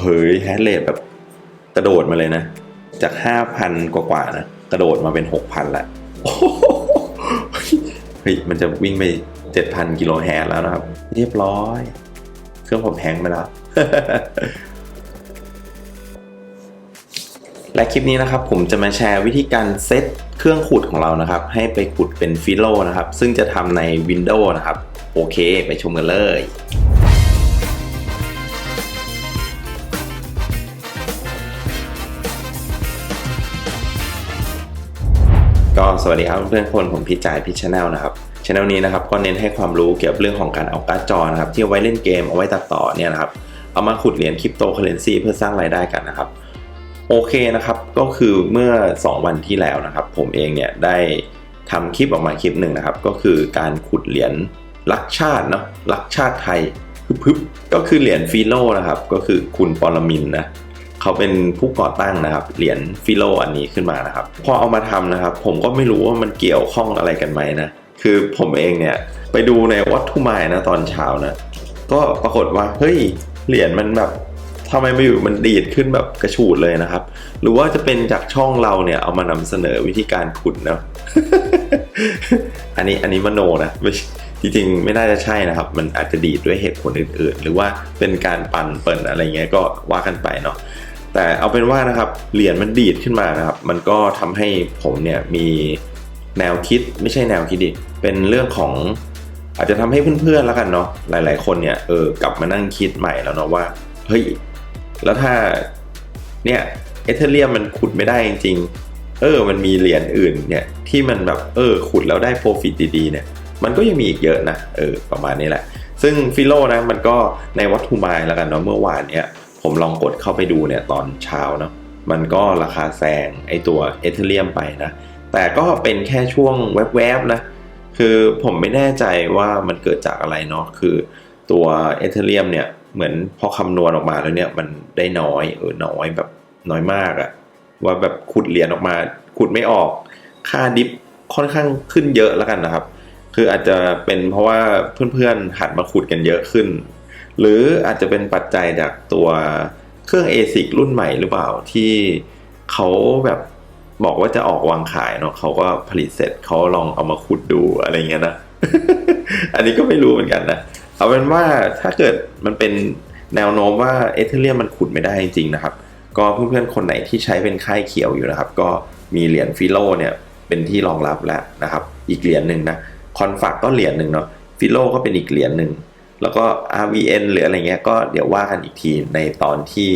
เฮ้ยแฮชเรทแบบกระโดดมาเลยนะ จากห้าพันกว่าๆนะ กระโดดมาเป็นหกพันละโอ้โหเฮ้ยมันจะวิ่งไปเจ็ดพันกิโลแฮร์แล้วนะครับ เรียบร้อย เครื่องผมแฮงก์ไปแล้วและคลิปนี้นะครับผมจะมาแชร์วิธีการเซตเครื่องขุดของเรานะครับ ให้ไปขุดเป็นฟิโลนะครับ ซึ่งจะทำใน Windows นะครับ โอเค ไปชมกันเลย ก็สวัสดีครับเพื่อนคนผมพี่จ่ายพี่ชาแนลนะครับช anel นี้นะครับก็เน้นให้ความรู้เกี่ยวกับเรื่องของการเอาการ์ดจอนะครับที่เอาไว้เล่นเกมเอาไว้ตัดต่อเนี่ยนะครับเอามาขุดเหรียญคริปโตเคอเรนซีเพื่อสร้างรายได้กันนะครับโอเคนะครับก็คือเมื่อ 2 วันที่แล้วนะครับ ผมเองเนี่ยได้ทำคลิปออกมาคลิปหนึ่งนะครับ ก็คือการขุดเหรียญรักชาติเนาะรักชาติไทยพึบก็คือเหรียญฟิโลนะครับ ก็คือคุณปรมินนะ เขาเป็นผู้ก่อตั้งนะครับ เหรียญฟิโลอันนี้ขึ้นมานะครับ พอเอามาทำนะครับ ผมก็ไม่รู้ว่ามันเกี่ยวข้องอะไรกันไหมนะ คือผมเองเนี่ยไปดูในวัตถุไมล์นะตอนเช้านะ ก็ปรากฏว่าเฮ้ยเหรียญมันแบบทำไมไม่อยู่มันดีดขึ้นแบบกระฉูดเลยนะครับ หรือว่าจะเป็นจากช่องเราเนี่ยเอามานำเสนอวิธีการขุดนะอันนี้อันนี้มโนนะไม่จริงๆไม่น่าจะใช่นะครับ มันอาจจะดีดด้วยเหตุผลอื่นๆ หรือว่าเป็นการปั่นเปิดอะไรเงี้ยก็ว่ากันไปเนาะ แต่เอาเป็นว่านะครับเหรียญมันดีดขึ้นมานะครับ มันก็ทำให้ผมเนี่ยมีแนวคิดไม่ใช่แนวคิดดิเป็นเรื่องของอาจจะทำให้เพื่อนๆแล้วกันเนาะหลาย ๆ คนเนี่ยเออกลับมานั่งคิดใหม่แล้วเนาะว่าเฮ้ยแล้วถ้าเนี่ยเอเธเรียมมันขุดไม่ได้จริงๆเออ มันมีเหรียญอื่นเนี่ยที่มันแบบเออขุดแล้วได้โปรฟิตดีๆเนี่ยมันก็ยังมีอีกเยอะนะเออประมาณนี้แหละ ซึ่งฟิโลนะมันก็ในวัตถุมายแล้วกันเนาะเมื่อวานเนี่ย ผมลองกดเข้าไปดูเนี่ยตอนเช้าเนาะมันก็ราคาแซงไอตัวเอเธเรียมไปนะ แต่ก็เป็นแค่ช่วงแวบๆนะ คือผมไม่แน่ใจว่ามันเกิดจากอะไรเนาะคือตัวเอเธเรียมเนี่ยเหมือนพอคำนวณออกมาแล้วเนี่ยมันได้น้อยเออน้อยแบบน้อยมากอะว่าแบบขุดเหรียญออกมาขุดไม่ออกค่าดิฟค่อนข้างขึ้นเยอะแล้วกันนะครับ คืออาจจะเป็นเพราะว่าเพื่อนๆหัดมาขุดกันเยอะขึ้น หรืออาจจะเป็นปัจจัยจากตัวเครื่อง ASIC รุ่นใหม่หรือเปล่าที่เขาแบบบอกว่าจะออกวางขายเนาะเขาก็ผลิตเสร็จเขาลองเอามาขุดดูอะไรเงี้ยนะ อันนี้ก็ไม่รู้เหมือนกันนะ เอาเป็นว่าถ้าเกิดมันเป็นแนวโน้มว่าเอเธเรียมมันขุดไม่ได้จริงๆนะครับ ก็เพื่อนๆคนไหนที่ใช้เป็นค่ายเขียวอยู่นะครับ ก็มีเหรียญฟิโลเนี่ยเป็นที่รองรับแล้วนะครับ อีกเหรียญหนึ่งนะคอนฟักก็เหรียญหนึ่งเนาะฟิโลก็เป็นอีกเหรียญหนึ่ง แล้วก็ RVN หรืออะไรเงี้ยก็เดี๋ยวว่ากันอีกทีในตอนที่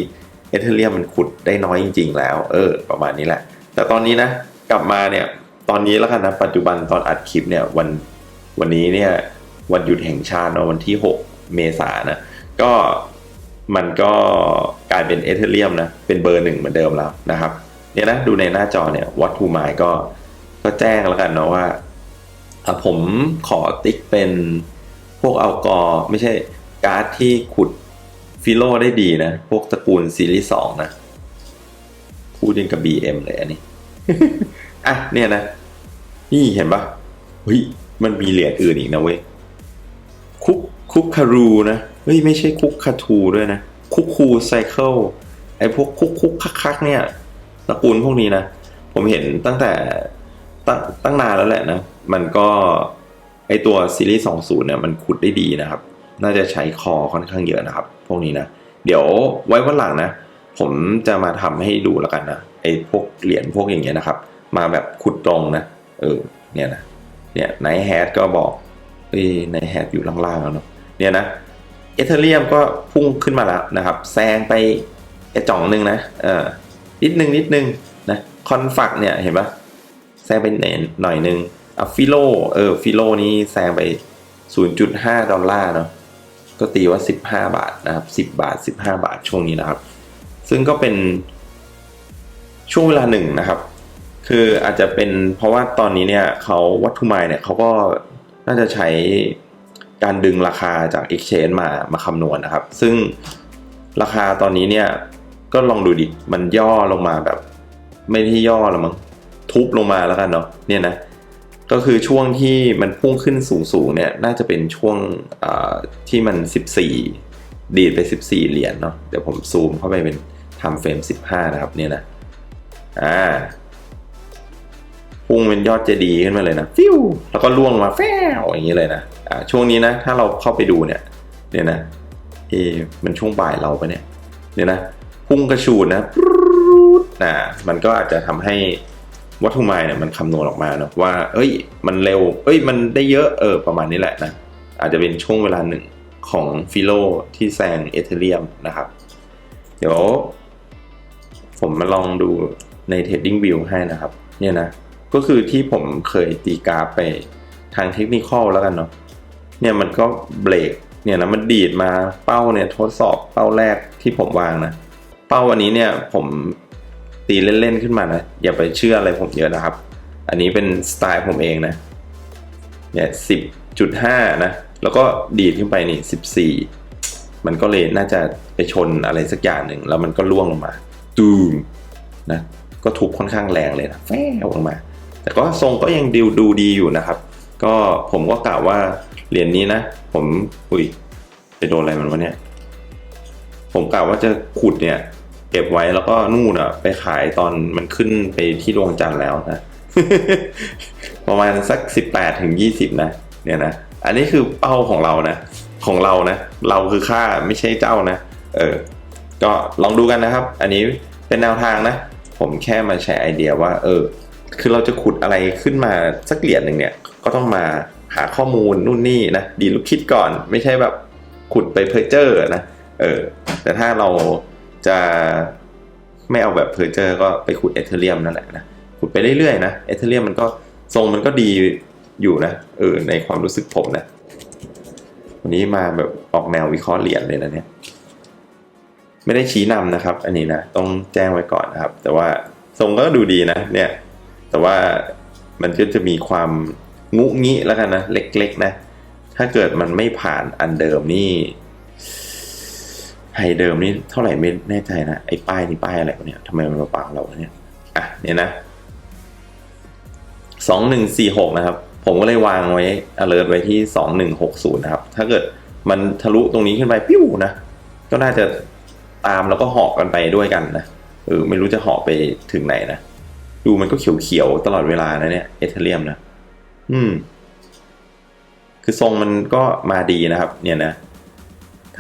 เอเธเรียมมันขุดได้น้อยจริง ๆ แล้ว เออ ประมาณนี้แหละ แต่ตอนนี้นะ กลับมาเนี่ย ตอนนี้แล้วกันนะ ปัจจุบันตอนอัดคลิปเนี่ยวันวันนี้เนี่ยวันหยุดแห่งชาติเนอะวันที่ 6 เมษายนนะ ก็มันก็กลายเป็นเอเธเรียมนะ เป็นเบอร์หนึ่งเหมือนเดิมแล้วนะครับเนี่ยนะดูในหน้าจอเนี่ยวัตถุหมายก็ก็แจ้งแล้วกันเนาะว่าผมขอติ๊กเป็น พวกเอากอไม่ใช่การ์ดที่ขุดฟิโลได้ดีนะ พวกตระกูลซีรีส์สองนะ พูดยังกับ BM เลยอันนี้ อะเนี่ยนะ นี่เห็นปะเฮ้ยมันมีเหรียญอื่นอีกนะเว้ย คุกคุกคารูนะ เฮ้ย ไม่ใช่คุกคาทูด้วยนะ คุกคูไซเคิลไอพวกคุกคุกคักคักเนี่ยตระกูลพวกนี้นะ ผมเห็นตั้งแต่ตั้งตั้งนานแล้วแหละนะ มันก็ ไอตัวซีรีส์20เนี่ยมันขุดได้ดีนะครับ น่าจะใช้คอค่อนข้างเยอะนะครับ พวกนี้นะ เดี๋ยวไว้วันหลังนะ ผมจะมาทำให้ดูแล้วกันนะ ไอพวกเหรียญพวกอย่างเงี้ยนะครับ มาแบบขุดตรงนะ เออ เนี่ยนะ เนี่ยไนแฮดก็บอกเอ้ยไนแฮดอยู่ล่างๆแล้วเนาะ เนี่ยนะ เอเธเรียมก็พุ่งขึ้นมาแล้วนะครับ แซงไปไอจ่องหนึ่งนะ เออ นิดนึงนิดนึงนะ คอนฟักเนี่ยเห็นปะแซงไปหน่อยนึง อะฟิโลเออฟิโลนี้แซงไป 0.5 ดอลลาร์เนาะก็ตีว่า 15 บาทนะครับ 10 บาท 15 บาทช่วงนี้นะครับ ซึ่งก็เป็นช่วงเวลาหนึ่งนะครับ คืออาจจะเป็นเพราะว่าตอนนี้เนี่ยเขาวัตถุไมล์เนี่ยเขาก็น่าจะใช้การดึงราคาจาก Exchange มามาคำนวณนะครับ ซึ่งราคาตอนนี้เนี่ยก็ลองดูดิ มันย่อลงมาแบบ ไม่ได้ย่อแล้วมั้งทุบลงมาแล้วกันเนาะเนี่ยนะ ก็คือช่วงที่มันพุ่งขึ้นสูงๆเนี่ยน่าจะเป็นช่วงที่มัน 14 ดีดไป 14 เหรียญเนาะเดี๋ยวผมซูมเข้าไปเป็นทำเฟรม 15 นะครับเนี่ยนะอ่าพุ่งเป็นยอดเจดีขึ้นมาเลยนะฟิวแล้วก็ล่วงมาแฟวอย่างนี้เลยนะอ่าช่วงนี้นะถ้าเราเข้าไปดูเนี่ยเนี่ยนะเอมันช่วงบ่ายเราปะเนี่ยเนี่ยนะพุ่งกระชูดนะปรู๊ดนะมันก็อาจจะทำให้ วัตถุไมล์เนี่ยมันคำนวณออกมานะว่า เอ้ย มันเร็ว เอ้ย มันได้เยอะ เออ ประมาณนี้แหละนะ อาจจะเป็นช่วงเวลาหนึ่งของฟิโลที่แซงเอเธเรียมนะครับ เดี๋ยว ผมมาลองดูใน Trading View ให้นะครับ เนี่ยนะ ก็คือที่ผมเคยตีกราฟไปทางเทคนิคอลแล้วกันเนาะ เนี่ยมันก็เบรก เนี่ยนะมันดีดมาเป้าเนี่ยทดสอบเป้าแรกที่ผมวางนะ เป้าวันนี้เนี่ยผม ตีเล่นๆขึ้นมานะ อย่าไปเชื่ออะไรผมเยอะนะครับ อันนี้เป็นสไตล์ผมเองนะ เนี่ยสิบจุดห้านะ แล้วก็ดีดขึ้นไปนี่สิบสี่มันก็เลยน่าจะไปชนอะไรสักอย่างหนึ่ง แล้วมันก็ล่วงลงมาตูมนะก็ทุบค่อนข้างแรงเลยนะแฝงลงมา แต่ก็ทรงก็ยังดูดูดีอยู่นะครับ ก็ผมก็กล่าวว่าเหรียญนี้นะ ผมอุ้ยไปโดนอะไรมันวะเนี่ย ผมกล่าวว่าจะขุดเนี่ย เก็บไว้แล้วก็นู่นอะไปขายตอนมันขึ้นไปที่ดวงจันทร์แล้วนะ ประมาณสักสิบแปดถึงยี่สิบนะ เนี่ยนะ อันนี้คือเป้าของเรานะ ของเรานะ เราคือค่าไม่ใช่เจ้านะ เออ ก็ลองดูกันนะครับ อันนี้เป็นแนวทางนะ ผมแค่มาแชร์ไอเดียว่า เออ คือเราจะขุดอะไรขึ้นมาสักเหรียญหนึ่งเนี่ย ก็ต้องมาหาข้อมูลนู่นนี่นะ ดีลูกคิดก่อน ไม่ใช่แบบขุดไปเพอเจอร์นะ เออ แต่ถ้าเรา จะไม่เอาแบบเพอเจอร์ก็ไปขุดเอเธเรียมนั่นแหละนะขุดไปเรื่อยๆนะเอเธเรียมมันก็ทรงมันก็ดีอยู่นะเออในความรู้สึกผมนะ วันนี้มาแบบออกแนววิเคราะห์เหรียญเลยนะเนี่ยไม่ได้ชี้นำนะครับ อันนี้นะต้องแจ้งไว้ก่อนนะครับ แต่ว่าทรงก็ดูดีนะ เนี่ย แต่ว่ามันก็จะมีความงุงิแล้วกันนะ เล็กๆนะ ถ้าเกิดมันไม่ผ่านอันเดิมนี่ ไฮเดิมนี่เท่าไหร่ไม่แน่ใจนะไอ้ป้ายนี่ป้ายอะไรวะเนี่ยทำไมมันมาปังเราเนี่ยอะเนี่ยนะสองหนึ่งสี่หกนะครับ ผมก็เลยวางไว้ alert ไว้ที่สองหนึ่งหกศูนย์นะครับ ถ้าเกิดมันทะลุตรงนี้ขึ้นไปปิ้วนะก็น่าจะตามแล้วก็หอกกันไปด้วยกันนะเออไม่รู้จะหอกไปถึงไหนนะดูมันก็เขียวๆตลอดเวลานะเนี่ยเอเธเรียมนะอืม คือทรงมันก็มาดีนะครับ เนี่ยนะ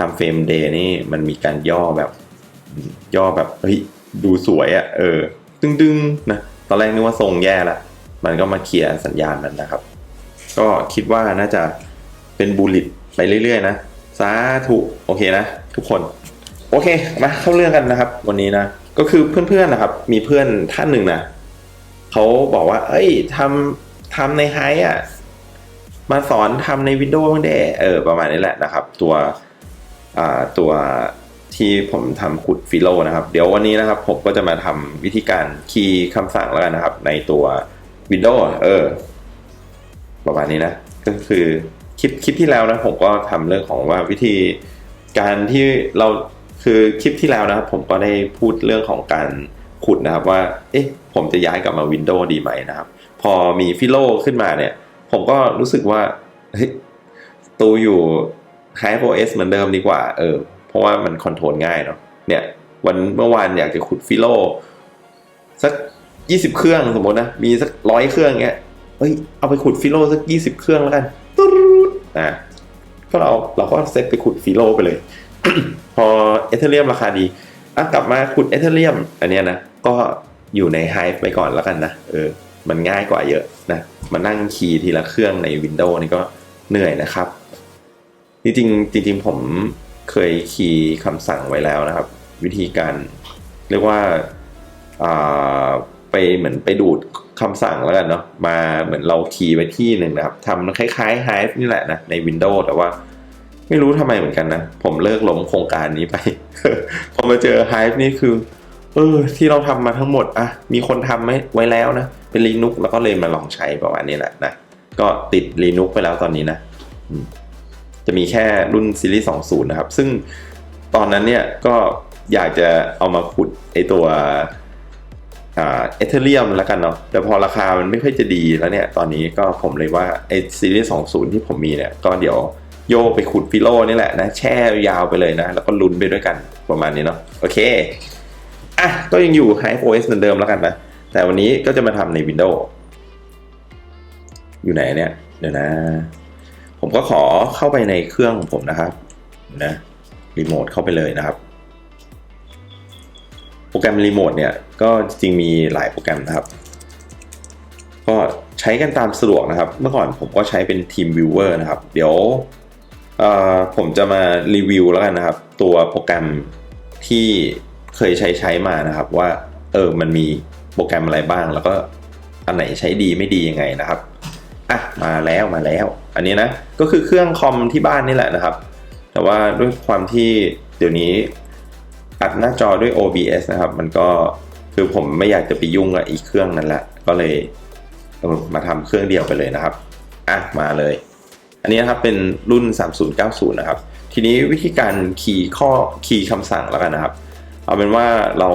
ทำเฟรมเดย์นี่มันมีการย่อแบบ ย่อแบบเฮ้ยดูสวยอะ่ะเออ ดึงๆนะตอนแรกนึกว่าทรงแย่ละมันก็มาเคลียร์สัญญาณนั้นนะครับ ก็คิดว่าน่าจะเป็นบูลลิตไปเรื่อยๆนะสาธุโอเคนะ ทุกคน โอเคมาเข้าเรื่องกันนะครับ วันนี้นะก็คือเพื่อนๆนะครับ มีเพื่อนท่านหนึ่งนะเขาบอกว่า เอ้ยทำทำในไฮอะมาสอนทำในวินโดว์บ้างได้เออประมาณนี้แหละนะครับ ตัว ตัวที่ผมทำขุดฟิโลนะครับ เดี๋ยววันนี้นะครับผมก็จะมาทำวิธีการคีย์คำสั่งแล้วกันนะครับ ในตัว Windows เออประมาณนี้นะ ก็คือคลิปคลิปที่แล้วนะผมก็ทำเรื่องของว่าวิธีการที่เราคือคลิปที่แล้วนะครับ ผมก็ได้พูดเรื่องของการขุดนะครับว่า เอ๊ะ ผมจะย้ายกลับมา Windows ดีไหมนะครับ พอมีฟิโลขึ้นมาเนี่ย ผมก็รู้สึกว่าเฮ้ยตูอยู่ Hive OS เหมือนเดิมดีกว่า เออ เพราะว่ามันคอนโทรลง่ายเนาะ เนี่ย วันเมื่อวานอยากจะขุดฟิโลสักยี่สิบเครื่องสมมตินะ มีสักร้อยเครื่องเงี้ยเฮ้ย เอาไปขุดฟิโลสักยี่สิบเครื่องแล้วกันตุ๊ดอะก็เราเราก็เซตไปขุดฟิโลไปเลย พอเอเธเรียมราคาดี อะกลับมาขุดเอเธเรียม อันเนี้ยนะ ก็อยู่ในไฮฟ์ไปก่อนแล้วกันนะ เออ มันง่ายกว่าเยอะนะ มานั่งคีย์ทีละเครื่องใน Windows นี่ก็เหนื่อยนะครับ จริงจริงผมเคยคีย์คำสั่งไว้แล้วนะครับ วิธีการเรียกว่าาไปเหมือนไปดูดคำสั่งแล้วกันเนาะมาเหมือนเราคีย์ไว้ที่หนึ่งนะครับทำคล้ายๆ Hive นี่แหละนะใน Windows แต่ว่าไม่รู้ทำไมเหมือนกันนะ ผมเลิกล้มโครงการนี้ไป พอมาเจอ Hive นี่คือ เออ ที่เราทำมาทั้งหมดอะมีคนทำไว้ไว้แล้วนะ เป็น Linux แล้วก็เลยมาลองใช้ประมาณนี้แหละนะ ก็ติด Linux ไปแล้วตอนนี้นะอืม จะมีแค่รุ่นซีรีส์20 นะครับ ซึ่งตอนนั้นเนี่ยก็อยากจะเอามาขุดไอตัวอ่าเอเธเรียมแล้วกันเนาะแต่พอราคามันไม่ค่อยจะดีแล้วเนี่ย ตอนนี้ก็ผมเลยว่าไอซีรีส์20 ที่ผมมีเนี่ย ก็เดี๋ยวโยไปขุดฟิโลนี่แหละนะ แช่ยาวไปเลยนะ แล้วก็ลุ้นไปด้วยกันประมาณนี้เนาะโอเค อะ ก็ยังอยู่ Hive OS เหมือนเดิมแล้วกันนะ แต่วันนี้ก็จะมาทำใน Windows อยู่ไหนเนี่ย เดี๋ยวนะ ผมก็ขอเข้าไปในเครื่องของผมนะครับนะรีโมทเข้าไปเลยนะครับ โปรแกรมรีโมทเนี่ยก็จริงมีหลายโปรแกรมนะครับ ก็ใช้กันตามสะดวกนะครับ เมื่อก่อนผมก็ใช้เป็น Team Viewer นะครับ เดี๋ยวเออผมจะมารีวิวแล้วกันนะครับ ตัวโปรแกรมที่เคยใช้ใช้มานะครับ ว่าเออมันมีโปรแกรมอะไรบ้าง แล้วก็อันไหนใช้ดีไม่ดียังไงนะครับอะมาแล้วมาแล้ว อันนี้นะก็คือเครื่องคอมที่บ้านนี่แหละนะครับ แต่ว่าด้วยความที่เดี๋ยวนี้อัดหน้าจอด้วย OBS นะครับ มันก็คือผมไม่อยากจะไปยุ่งกับอีกเครื่องนั้นละก็เลยมาทำเครื่องเดียวไปเลยนะครับอะมาเลย อันนี้นะครับเป็นรุ่น 3090 นะครับ ทีนี้วิธีการคีย์ข้อคีย์คำสั่งแล้วกันนะครับ เอาเป็นว่าเรา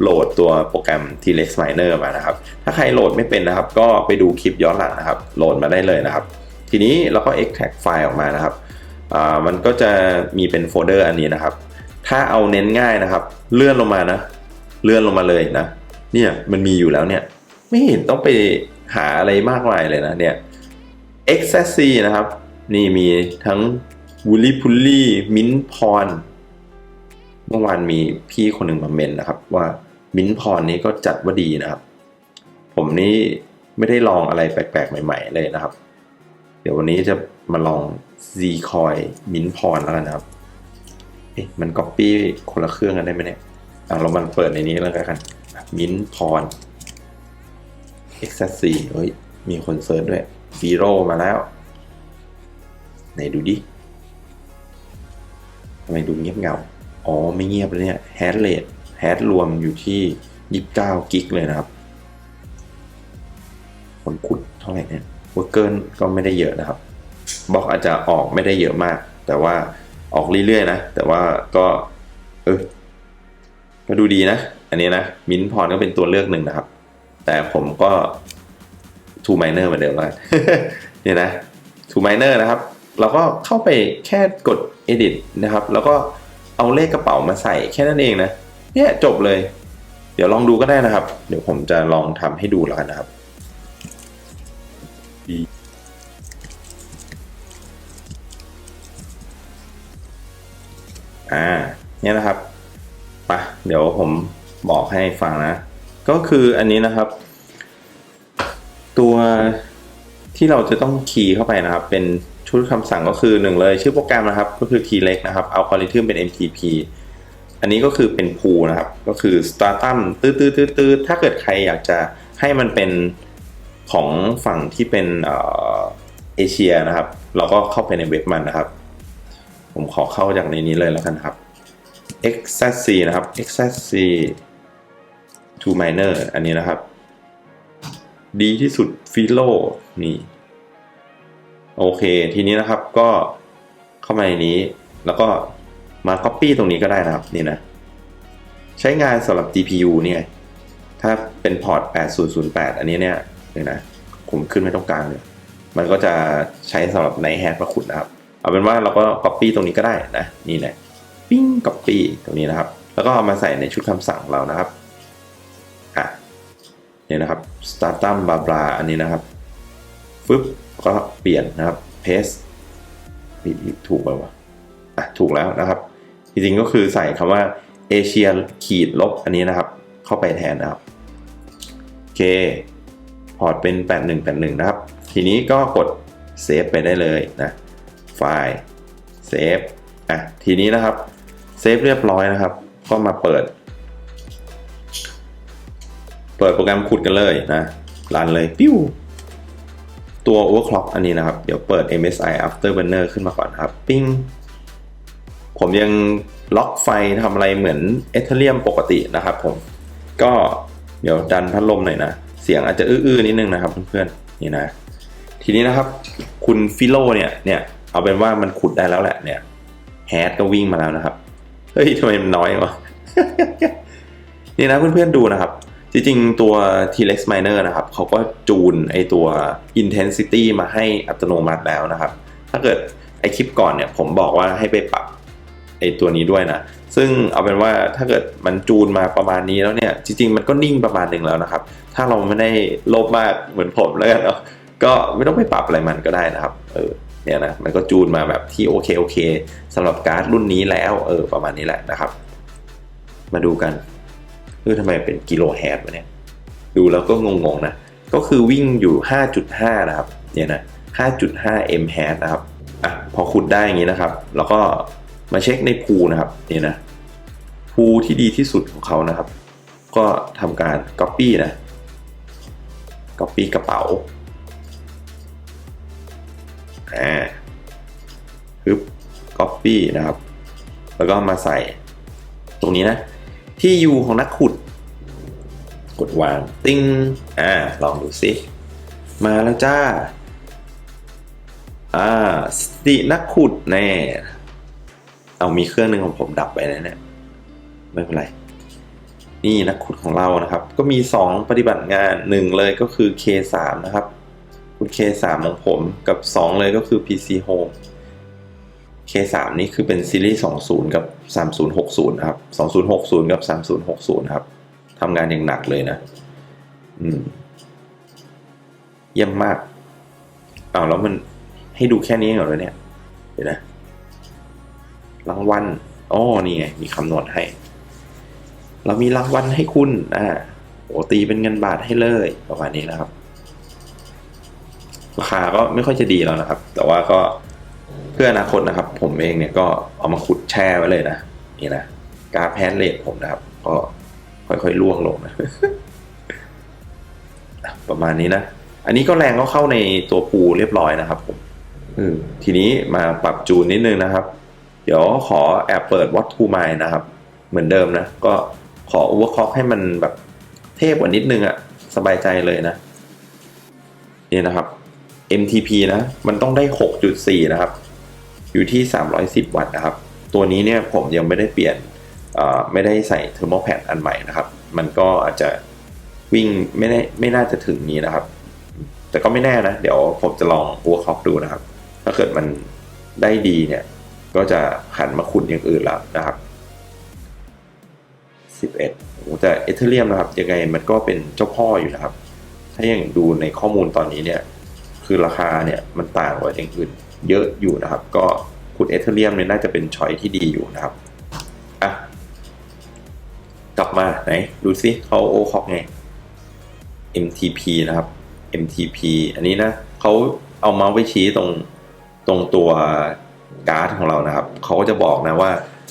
โหลดตัวโปรแกรม T-Rex Miner มานะครับ ถ้าใครโหลดไม่เป็นนะครับ ก็ไปดูคลิปย้อนหลังนะครับ โหลดมาได้เลยนะครับ ทีนี้เราก็ extract ไฟล์ออกมานะครับมันก็จะมีเป็นโฟลเดอร์อันนี้นะครับ ถ้าเอาเน้นง่ายนะครับ เลื่อนลงมานะ เลื่อนลงมาเลยนะ เนี่ยมันมีอยู่แล้วเนี่ย ไม่เห็นต้องไปหาอะไรมากมายเลยนะเนี่ย x a c นะครับ นี่มีทั้ง w o o l y p u l l y Mint p o n เมื่อวานมีพี่คนหนึ่งมาเมนนะครับ ว่า Mint p o n นี้ก็จัดว่าดีนะครับ ผมนี่ไม่ได้ลองอะไรแปลกๆ ใหม่ ๆ เลยนะครับ เดี๋ยววันนี้จะมาลอง Z Coin Mint p o n แล้วกันนะครับเอ๊ะมัน Copy คนละเครื่องกันได้ไหมเนี่ยอะเรามันเปิดในนี้แล้วกัน Mint p o n x a c เฮ้ย มีคนเซิร์ชด้วย Zero มาแล้ว ไหนดูดิทำไมดูเงียบเหงา อ๋อ ไม่เงียบเลยเนี่ยแฮชเรทแฮชรวมอยู่ที่ 29 กิกเลยนะครับ ผลขุดเท่าไหร่เนี่ย วอร์เกินก็ไม่ได้เยอะนะครับบล็อกอาจจะออกไม่ได้เยอะมาก แต่ว่าออกเรื่อยๆนะ แต่ว่าก็เออก็ดูดีนะ อันนี้นะมินพรก็เป็นตัวเลือกหนึ่งนะครับ แต่ผมก็ทูไมเนอร์เหมือนเดิมแล้วกันเนี่ยนะทูไมเนอร์นะครับ เราก็เข้าไปแค่กด edit นะครับ แล้วก็เอาเลขกระเป๋ามาใส่แค่นั้นเองนะ เนี่ยจบเลย เดี๋ยวลองดูก็ได้นะครับ เดี๋ยวผมจะลองทำให้ดูแล้วกันนะครับ อ่าเนี่ยนะครับปะเดี๋ยวผมบอกให้ฟังนะ ก็คืออันนี้นะครับ ตัวที่เราจะต้องคีย์เข้าไปนะครับ เป็นชุดคำสั่งก็คือหนึ่งเลย ชื่อโปรแกรมนะครับ ก็คือ T-Rex นะครับเอัลกอริทึมเป็น MTP อันนี้ก็คือเป็น pool นะครับ ก็คือ stratum ตื้อตื้อตื้อตื้อถ้าเกิดใครอยากจะให้มันเป็นของฝั่งที่เป็นเอเชียนะครับ เราก็เข้าไปในเว็บมันนะครับ ผมขอเข้าจากในนี้เลยแล้วกันครับ x a c นะครับ x a c to miner อันนี้นะครับ ดีที่สุดฟิโลนี่ โอเค ทีนี้นะครับก็เข้ามาในนี้ แล้วก็มา Copy ตรงนี้ก็ได้นะครับ นี่นะ ใช้งานสำหรับ GPU เนี่ย ถ้าเป็นพอร์ต 8008 อันนี้เนี่ยเดี๋ยนะผมขึ้นไม่ต้องกลางเลยมันก็จะใช้สำหรับในแฮชมาขุดนะครับ เอาเป็นว่าเราก็ Copy ตรงนี้ก็ได้นะนี่นะปิ้ง Copy ตรงนี้นะครับ แล้วก็เอามาใส่ในชุดคำสั่งเรานะครับอะเนี่ยนะครับ startum bla bla อันนี้นะครับฟึบก็เปลี่ยนนะครับ paste ถูกไปวะอะถูกแล้วนะครับ จริงๆก็คือใส่คำว่าเอเชียขีดลบอันนี้นะครับ เข้าไปแทนนะครับโอเคพอร์ตเป็น 8181 นะครับ ทีนี้ก็กดเซฟไปได้เลยนะ ไฟล์เซฟอะทีนี้นะครับเซฟเรียบร้อยนะครับ ก็มาเปิด เปิดโปรแกรมขุดกันเลยนะรันเลยปิ้วตัว overclock อันนี้นะครับ เดี๋ยวเปิด MSI Afterburner ขึ้นมาก่อนครับ ปิ้ง ผมยังล็อกไฟทำอะไรเหมือน Ethereum ปกตินะครับผม ก็เดี๋ยวดันพัดลมหน่อยนะ เสียงอาจจะอื้อๆนิดนึงนะครับเพื่อนๆ นี่นะ ทีนี้นะครับ คุณฟิโลเนี่ยเนี่ย เอาเป็นว่ามันขุดได้แล้วแหละเนี่ยแฮดก็วิ่งมาแล้วนะครับ เฮ้ยทำไมมันน้อยวะนี่นะเพื่อนๆดูนะครับ จริงๆตัว T-Rex Miner นะครับเขาก็จูนไอตัว intensity มาให้อัตโนมัติแล้วนะครับ ถ้าเกิดไอคลิปก่อนเนี่ยผมบอกว่าให้ไปปรับไอตัวนี้ด้วยนะ ซึ่งเอาเป็นว่าถ้าเกิดมันจูนมาประมาณนี้แล้วเนี่ย จริง ๆ มันก็นิ่งประมาณหนึ่งแล้วนะครับ ถ้าเราไม่ได้โลภมากเหมือนผมแล้วกันเนาะก็ไม่ต้องไปปรับอะไรมันก็ได้นะครับ เออ เนี่ยนะมันก็จูนมาแบบที่โอเคโอเคสำหรับการ์ดรุ่นนี้แล้วเออประมาณนี้แหละนะครับ มาดูกันเออทำไมเป็นกิโลเฮิรตซ์วะเนี่ยดูแล้วก็งงๆนะก็คือวิ่งอยู่ 5.5 นะครับเนี่ยนะ5.5 m h z นะครับอะพอขุดได้อย่างนี้นะครับ แล้วก็มาเช็คในพูนะครับนี่นะพูที่ดีที่สุดของเขานะครับ ก็ทำการ Copy นะ Copy กระเป๋า อ่าปึ๊บ Copy นะครับ แล้วก็มาใส่ตรงนี้นะ ที่อยู่ของนักขุด กดวาง ติ้ง อ่า ลองดูสิมาแล้วจ้า อ่าสตินักขุดแน่ เอามีเครื่องหนึ่งของผมดับไปนะเนี่ย ไม่เป็นไร นี่นักขุดของเรานะครับ ก็มี 2 ปฏิบัติงาน 1 เลยก็คือ K3 นะครับ คุณ K3 ของผมกับ 2 เลยก็คือ PC Home K3 นี่คือเป็นซีรีส์20 กับ 3060นะครับ 2060 กับ 3060นะครับทำงานอย่างหนักเลยนะ อืม เยี่ยมมากอ้าวแล้วมันให้ดูแค่นี้เหรอเนี่ย เดี๋ยวนะ รางวัลอ๋อนี่ไง มีคำนวณให้ เรามีรางวัลให้คุณ อ่าโอ้ตีเป็นเงินบาทให้เลย ประมาณนี้นะครับ ราคาก็ไม่ค่อยจะดีแล้วนะครับ แต่ว่าก็เพื่ออนาคตนะครับ ผมเองเนี่ยก็เอามาขุดแช่ไว้เลยนะนี่นะกราฟแพนเลทผมนะครับ ก็ค่อยๆล่วงลงนะประมาณนี้นะ อันนี้ก็แรงก็เข้าในตัวปูเรียบร้อยนะครับ ผมอืทีนี้มาปรับจูนนิดนึงนะครับ เดี๋ยวขอแอบเปิดวัตถุไมนะครับ เหมือนเดิมนะ ก็ขอ overclock ให้มันแบบเทพกว่านิดนึงอะสบายใจเลยนะ นี่นะครับ MTP นะ มันต้องได้ 6.4 นะครับ อยู่ที่ 310 วัตต์นะครับ ตัวนี้เนี่ยผมยังไม่ได้เปลี่ยนไม่ได้ใส่เทอร์โมแพดอันใหม่นะครับ มันก็อาจจะวิ่งไม่ได้ไม่น่าจะถึงนี้นะครับ แต่ก็ไม่แน่นะ เดี๋ยวผมจะลอง overclock ดูนะครับ ถ้าเกิดมันได้ดีเนี่ย ก็จะหันมาขุดอย่างอื่นแล้วนะครับ 11แต่เอเธเรียมนะครับ ยังไงมันก็เป็นเจ้าพ่ออยู่นะครับ ถ้ายังดูในข้อมูลตอนนี้เนี่ย คือราคาเนี่ยมันต่างกว่าอย่างอื่นเยอะอยู่นะครับ ก็ขุดเอเธเรียมเนี่ยน่าจะเป็นช้อยที่ดีอยู่นะครับอะกลับมาไหนดูซิเขาโอคอกไง MTP นะครับ MTP อันนี้นะเขาเอาเมาส์ไปชี้ตรงตรงตัวการ์ดของเรานะครับ เขาก็จะบอกนะว่า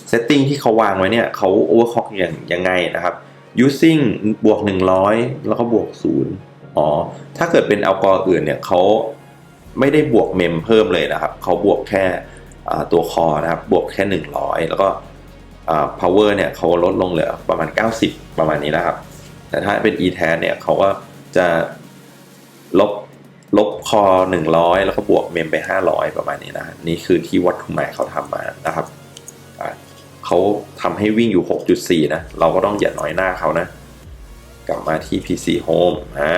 เซตติ้งที่เขาวางไว้เนี่ยเขาโอเวอร์คล็อกอย่างยังไงนะครับ using บวก 100 แล้วก็บวก 0 อ๋อ ถ้าเกิดเป็นแอลกอฮอล์อื่นเนี่ยเขาไม่ได้บวกเมมเพิ่มเลยนะครับ เขาบวกแค่ตัวคอนะครับ บวกแค่ 100 แล้วก็ power เนี่ยเขาลดลงเหลือประมาณ 90 ประมาณนี้นะครับ แต่ถ้าเป็น e t a เนี่ยเขาก็จะลบลบคอ 100 แล้วก็บวกเมมไป 500 ประมาณนี้นะนี่คือที่วัดทุหมายเขาทำมานะครับเขาทำให้วิ่งอยู่ 6.4 นะ เราก็ต้องอย่าน้อยหน้าเขานะ กลับมาที่ PC Home อ่า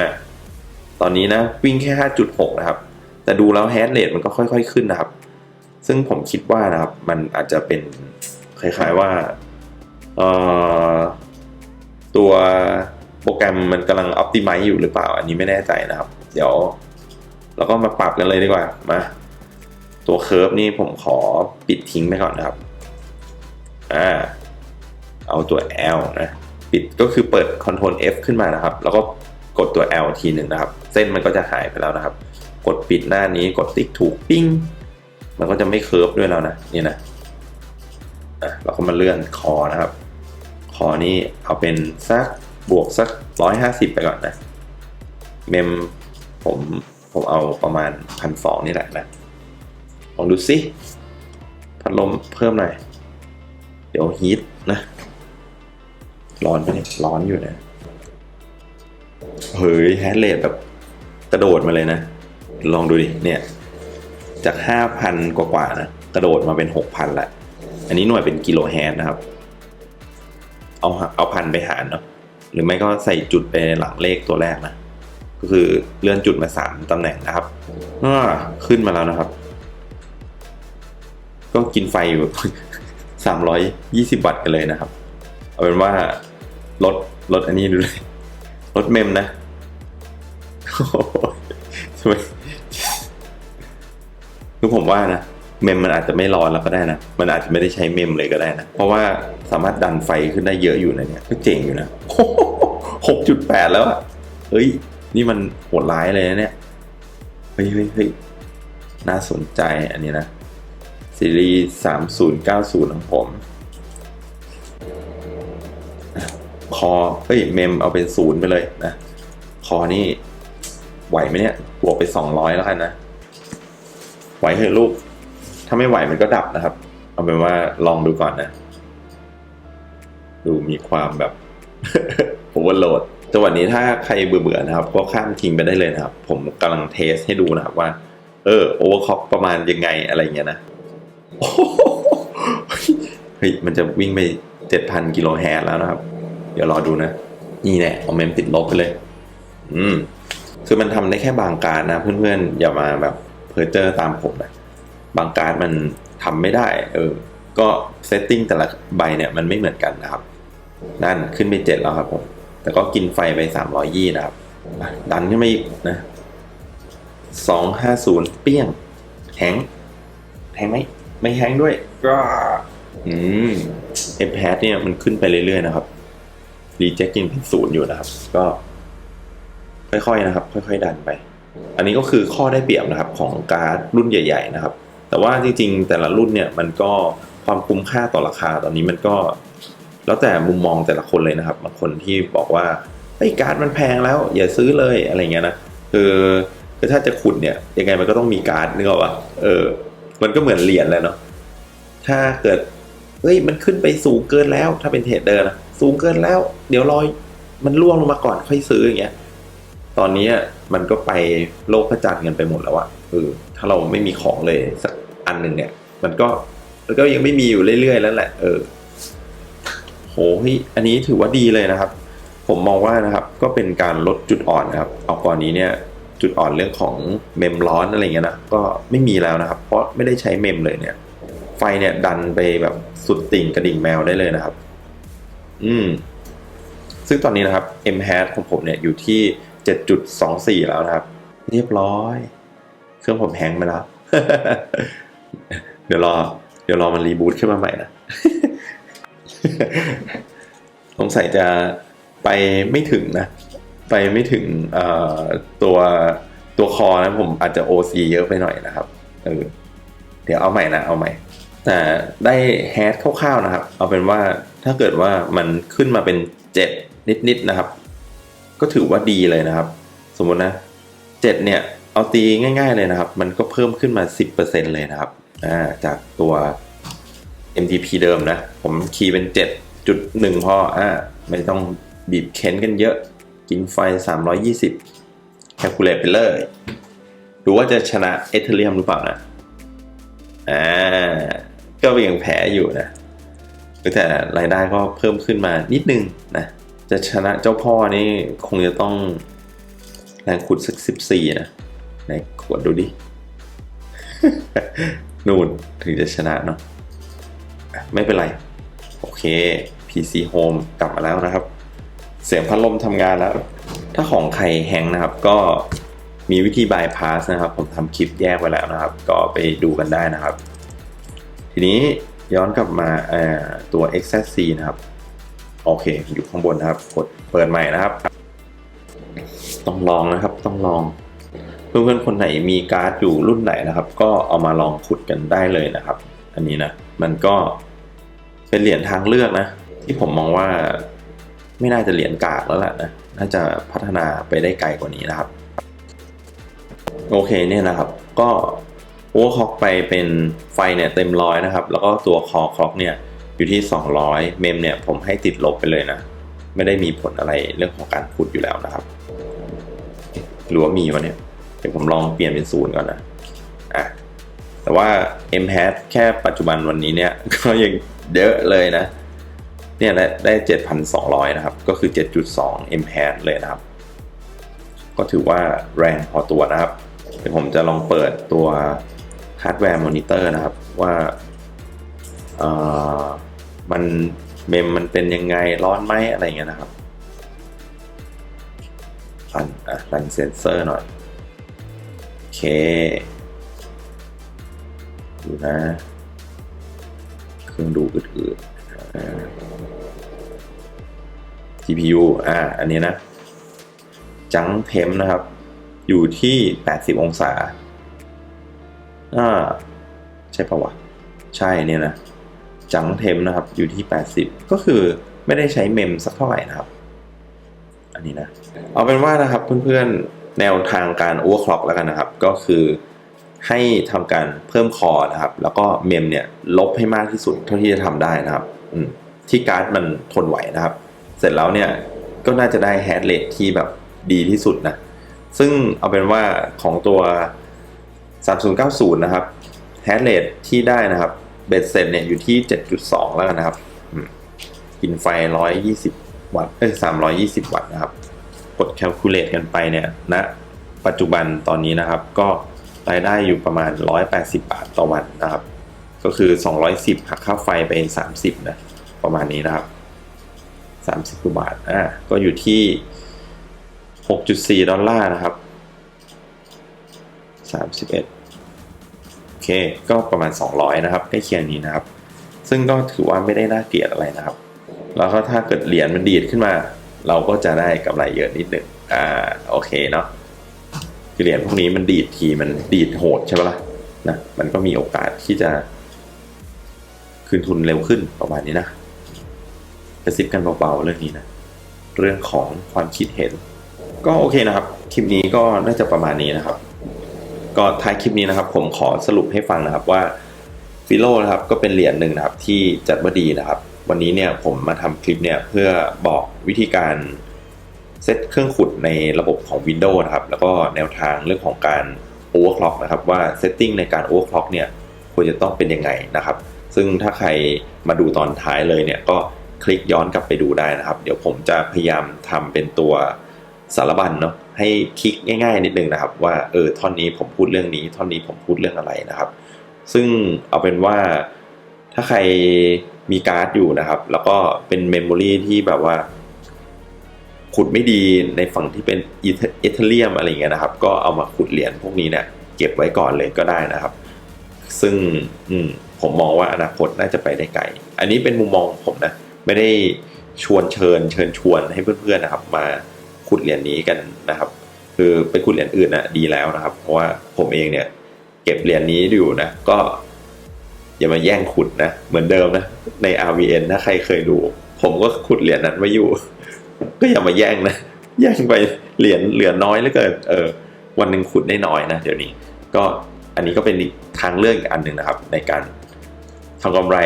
ตอนนี้นะวิ่งแค่ 5.6 นะครับ แต่ดูแล้วแฮชเรทมันก็ค่อย ๆ ขึ้นนะครับ ซึ่งผมคิดว่านะครับ มันอาจจะเป็นคล้ายๆว่าเอ่อตัวโปรแกรมมันกำลังอ p ติ m i z e อยู่หรือเปล่า อันนี้ไม่แน่ใจนะครับ เดี๋ยวเราก็มาปรับกันเลยดีกว่า มา ตัวเคอร์ฟนี่ผมขอปิดทิ้งไปก่อนนะครับ อ่า เอาตัว L นะ ปิดก็คือเปิด Ctrl F ขึ้นมานะครับ แล้วก็กดตัว L ทีหนึ่งนะครับ เส้นมันก็จะหายไปแล้วนะครับ กดปิดหน้านี้กดติ๊กถูกปิ้ง มันก็จะไม่เคิร์ฟด้วยแล้วนะนี่นะอะเราก็มาเลื่อนคอนะครับ คอนี่เอาเป็นสักบวกสักร้อยห้าสิบไปก่อนนะ เมมผมผมเอาประมาณพันสองนี่แหละนะลองดูสิพัดลมเพิ่มหน่อย เดี๋ยวฮีทนะ ร้อนไปเนี่ยร้อนอยู่นะ เฮ้ยแฮชเรทแบบกระโดดมาเลยนะ ลองดูดิ เนี่ย จากห้าพันกว่าๆนะ กระโดดมาเป็นหกพันละอันนี้หน่วยเป็นกิโลแฮชนะครับ เอาเอาพันไปหารเนาะหรือไม่ก็ใส่จุดไปหลังเลขตัวแรกนะ ก็คือเลื่อนจุดมาสามตำแหน่งนะครับอขึ้นมาแล้วนะครับ ก็กินไฟอยู่320 วัตต์กันเลยนะครับ เอาเป็นว่า ลดลดอันนี้ดูเลยลดเมมนะทำไมคือผมว่านะเมมมันอาจจะไม่ร้อนแล้วก็ได้นะ มันอาจจะไม่ได้ใช้เมมเลยก็ได้นะ เพราะว่าสามารถดันไฟขึ้นได้เยอะอยู่นะเนี่ย ก็เจ๋งอยู่นะหกจุดแปดแล้วอะเฮ้ย นี่มันโหดร้ายเลยนะเนี่ย เฮ้ยเฮ้ยเฮ้ยน่าสนใจอันนี้นะ ซีรีส์สามศูนย์เก้าศูนย์ของผม คอเฮ้ยเมมเอาเป็นศูนย์ไปเลยนะ คอนี่ไหวไหมเนี่ย บวกไปสองร้อยแล้วกันนะ ไหวเถอะลูก ถ้าไม่ไหวมันก็ดับนะครับ เอาเป็นว่าลองดูก่อนนะ ดูมีความแบบโอเวอร์โหลดจังหวะนี้ถ้าใครเบื่อๆนะครับ ก็ข้ามทิ้งไปได้เลยนะครับ ผมกำลังเทสให้ดูนะครับว่า เออโอเวอร์คล็อกประมาณยังไงอะไรเงี้ยนะเฮ้ยมันจะวิ่งไปเจ็ดพันกิโลแฮร์แล้วนะครับ เดี๋ยวรอดูนะ นี่แหละเอเมมติดลบไปเลย อืม คือมันทำได้แค่บางการนะ เพื่อนๆ อย่ามาแบบเพอร์เจอร์ตามผมนะ บางการมันทำไม่ได้ เออ ก็เซตติ้งแต่ละใบเนี่ยมันไม่เหมือนกันนะครับ นั่นขึ้นไปเจ็ดแล้วครับผม แต่ก็กินไฟไปสามร้อยยี่นะครับ ดันขึ้นมาอีกนะสองห้าศูนย์เปี้ยงแฮงแฮงไหมไม่แฮงด้วยก็อืมเอฟแพดเนี่ยมันขึ้นไปเรื่อยๆนะครับ รีเจ็คยังเป็นศูนย์อยู่นะครับ ก็ค่อยๆนะครับ ค่อยๆดันไป อันนี้ก็คือข้อได้เปรียบนะครับ ของการ์ดรุ่นใหญ่ ๆ นะครับ แต่ว่าจริงๆแต่ละรุ่นเนี่ยมันก็ความคุ้มค่าต่อราคาตอนนี้มันก็ แล้วแต่มุมมองแต่ละคนเลยนะครับบางคนที่บอกว่าไอ้การ์ดมันแพงแล้ว อย่าซื้อเลยอะไรเงี้ยนะคือคือถ้าจะขุดเนี่ยยังไงมันก็ต้องมีการ์ดนึกออกปะเออ มันก็เหมือนเหรียญแหละเนาะถ้าเกิดเฮ้ยมันขึ้นไปสูงเกินแล้ว ถ้าเป็นเทรดเดอร์นะ สูงเกินแล้ว เดี๋ยวรอยมันล่วงลงมาก่อนค่อยซื้ออย่างเงี้ย ตอนนี้มันก็ไปโลกพระจันทร์กันไปหมดแล้วอะเออถ้าเราไม่มีของเลยสักอันหนึ่งเนี่ย มันก็มันก็ยังไม่มีอยู่เรื่อยๆแล้วแหละ เออโหอันนี้ถือว่าดีเลยนะครับ ผมมองว่านะครับ ก็เป็นการลดจุดอ่อนนะครับ เอาก่อนนี้เนี่ย จุดอ่อนเรื่องของเมมร้อนอะไรเงี้ยนะก็ไม่มีแล้วนะครับ เพราะไม่ได้ใช้เมมเลยเนี่ย ไฟเนี่ยดันไปแบบสุดติ่งกระดิ่งแมวได้เลยนะครับ อืม ซึ่งตอนนี้นะครับ m h a t ของผมเนี่ยอยู่ที่ 7.24 แล้วนะครับ เรียบร้อย เครื่องผมแฮงไปแล้ว เดี๋ยวรอ เดี๋ยวรอมันรีบูตขึ้นมาใหม่นะสงสัยจะไปไม่ถึงนะ ไปไม่ถึงตัวตัวคอนะผมอาจจะ OC เยอะไปหน่อยนะครับเออเดี๋ยวเอาใหม่นะ เอาใหม่ แต่ได้แฮชคร่าวๆนะครับ เอาเป็นว่าถ้าเกิดว่ามันขึ้นมาเป็น 7 นิดๆนะครับ ก็ถือว่าดีเลยนะครับ สมมตินะ7เนี่ยเอาตีง่าย ๆเลยนะครับ มันก็เพิ่มขึ้นมา 10%เลยนะครับาจากตัว MTP เดิมนะ ผมคีย์เป็น 7.1 พออ่าไม่ต้องบีบเค้นกันเยอะ กินไฟ 320แคลคูลเลตไปเลย ดูว่าจะชนะเอเธเรียมหรือเปล่านะ อ่า ก็ยังแพ้อยู่นะแต่รายได้ก็เพิ่มขึ้นมานิดนึงนะ จะชนะเจ้าพ่อนี่คงจะต้องแรงขุดสักสิบสี่นะไหนขวดดูดิ นู่นถึงจะชนะเนาะไม่เป็นไร โอเค PC Home กลับมาแล้วนะครับ เสียงพัดลมทำงานแล้ว ถ้าของใครแฮงนะครับ ก็มีวิธีบายพาสนะครับ ผมทำคลิปแยกไว้แล้วนะครับ ก็ไปดูกันได้นะครับ ทีนี้ย้อนกลับมาตัว x c นะครับ โอเค อยู่ข้างบนนะครับ กดเปิดใหม่นะครับ ต้องลองนะครับ ต้องลอง เพื่อนๆคนไหนมีการ์ดอยู่รุ่นไหนนะครับ ก็เอามาลองขุดกันได้เลยนะครับ อันนี้นะ มันก็เป็นเหรียญทางเลือกนะ ที่ผมมองว่าไม่น่าจะเหรียญกากแล้วแหละนะ น่าจะพัฒนาไปได้ไกลกว่านี้นะครับ โอเคเนี่ยนะครับ ก็ โอเวอร์คล็อกไปเป็นไฟเนี่ยเต็มร้อยนะครับ แล้วก็ตัวคอคล็อกเนี่ยอยู่ที่ 200 เมมเนี่ยผมให้ติดลบไปเลยนะ ไม่ได้มีผลอะไรเรื่องของการขุดอยู่แล้วนะครับ หรือว่ามีวะเนี่ย เดี๋ยวผมลองเปลี่ยนเป็นศูนย์ก่อนนะ อะ แต่ว่า m p a t แค่ปัจจุบันวันนี้เนี่ย ก็ยังเยอะเลยนะ เนี่ยได้ได้ 7,200 นะครับ ก็คือ 7.2 m p a t เลยนะครับ ก็ถือว่าแรงพอตัวนะครับ เดี๋ยวผมจะลองเปิดตัว ฮาร์ดแวร์มอนิเตอร์นะครับว่ามันเมมมันเป็นยังไงร้อนไหมอะไรเงี้ยนะครับรันอะรันเซนเซอร์หน่อย โอเคดูนะ เครื่องดูอืดๆอ่า CPU อ่า อันนี้นะ จังเทมนะครับ อยู่ที่ 80 องศา อ่าใช่ปะวะ ใช่เนี่ยนะ จังเทมนะครับ อยู่ที่ 80 ก็คือไม่ได้ใช้เมมสักเท่าไหร่นะครับ อันนี้นะ เอาเป็นว่านะครับเพื่อนๆ แนวทางการ overclock แล้วกันนะครับ ก็คือให้ทำการเพิ่มคอนะครับ แล้วก็เมมเนี่ยลบให้มากที่สุดเท่าที่จะทำได้นะครับอืที่การ์ดมันทนไหวนะครับ เสร็จแล้วเนี่ยก็น่าจะได้แฮชเรทที่แบบดีที่สุดนะ ซึ่งเอาเป็นว่าของตัว 3090 นะครับแฮชเรทที่ได้นะครับ เบ็ดเสร็จเนี่ยอยู่ที่ 7.2 แล้วกันนะครับ กินไฟ 120 วัตต์ เอ้ย 320 วัตต์นะครับ กดแคลคูลเลตกันไปเนี่ยณนะปัจจุบันตอนนี้นะครับ ก็รายได้อยู่ประมาณ 180 บาทต่อวันนะครับ ก็คือ 210 หักค่าไฟไป 30 นะ ประมาณนี้นะครับ 30กว่าบาท อ่า ก็อยู่ที่ 6.4 ดอลลาร์นะครับ 31 โอเค ก็ประมาณ 200 นะครับใกล้เคียงนี้นะครับ ซึ่งก็ถือว่าไม่ได้น่าเกลียดอะไรนะครับ แล้วก็ถ้าเกิดเหรียญมันดีดขึ้นมา เราก็จะได้กำไรเยอะนิดหนึ่งอ่าโอเคเนาะคือเหรียญพวกนี้มันดีดทีมันดีดโหดใช่ปะล่ะนะมันก็มีโอกาสที่จะคืนทุนเร็วขึ้นประมาณนี้นะกระซิบกันเบาๆเรื่องนี้นะ เรื่องของความคิดเห็น ก็โอเคนะครับ คลิปนี้ก็น่าจะประมาณนี้นะครับ ก็ท้ายคลิปนี้นะครับ ผมขอสรุปให้ฟังนะครับว่าฟิโลนะครับก็เป็นเหรียญหนึ่งนะครับที่จัดว่าดีนะครับ วันนี้เนี่ยผมมาทำคลิปเนี่ยเพื่อบอกวิธีการเซตเครื่องขุดในระบบของ Windows นะครับ แล้วก็แนวทางเรื่องของการ overclock นะครับ ว่า setting ในการ overclock เนี่ยควรจะต้องเป็นยังไงนะครับ ซึ่งถ้าใครมาดูตอนท้ายเลยเนี่ยก็คลิกย้อนกลับไปดูได้นะครับ เดี๋ยวผมจะพยายามทำเป็นตัว สารบัญเนาะให้คลิกง่ายๆนิดนึงนะครับ ว่าเออท่อนนี้ผมพูดเรื่องนี้ ท่อนนี้ผมพูดเรื่องอะไรนะครับ ซึ่งเอาเป็นว่าถ้าใครมีการ์ดอยู่นะครับ แล้วก็เป็นเมมโมรีที่แบบว่า ขุดไม่ดีในฝั่งที่เป็นอีเทเรียมอะไรเงี้ยนะครับ ก็เอามาขุดเหรียญพวกนี้เนี่ยเก็บไว้ก่อนเลยก็ได้นะครับ ซึ่งอืผมมองว่าอนาคตน่าจะไปได้ไกล อันนี้เป็นมุมมองของผมนะ ไม่ได้ชวนเชิญเชิญชวนให้เพื่อนๆนะครับ มา ขุดเหรียญนี้กันนะครับ คือไปขุดเหรียญอื่นนะดีแล้วนะครับ เพราะว่าผมเองเนี่ย เก็บเหรียญนี้อยู่นะ ก็ อย่ามาแย่งขุดนะเหมือนเดิมนะใน RVN ถ้าใครเคยดู ผมก็ขุดเหรียญนั้นไว้อยู่ ก็อย่ามาแย่งนะแย่งไปเหรียญเหลือน้อยเหลือเกินเออ วันหนึ่งขุดได้น้อยนะเดี๋ยวนี้ ก็อันนี้ก็เป็นทางเลือกอีกอันหนึ่งนะครับ ในการทำกำไร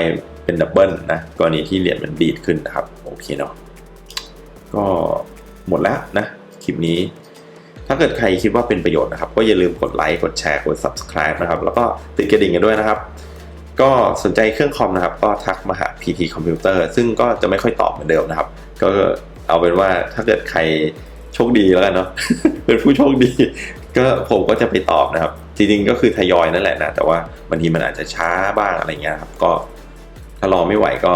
เป็นดับเบิลนะกรณีที่เหรียญมันดีดขึ้นนะครับ โอเคเนาะก็ หมดแล้วนะคลิปนี้ ถ้าเกิดใครคิดว่าเป็นประโยชน์นะครับ ก็อย่าลืมกดไลค์กดแชร์กด subscribe นะครับ แล้วก็ติดกระดิ่งกันด้วยนะครับ ก็สนใจเครื่องคอมนะครับ ก็ทักมาหา PT Computer ซึ่งก็จะไม่ค่อยตอบเหมือนเดิมนะครับ ก็เอาเป็นว่าถ้าเกิดใครโชคดีแล้วกันเนาะเป็นผู้โชคดี ก็ผมก็จะไปตอบนะครับ จริงๆก็คือทยอยนั่นแหละนะ แต่ว่าบางทีมันอาจจะช้าบ้างอะไรเงี้ยครับ ก็ถ้ารอไม่ไหวก็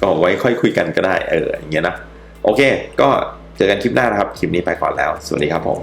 ก็ไว้ค่อยคุยกันก็ได้เอออย่างเงี้ยนะ โอเค ก็เจอกันคลิปหน้านะครับ คลิปนี้ไปก่อนแล้ว สวัสดีครับผม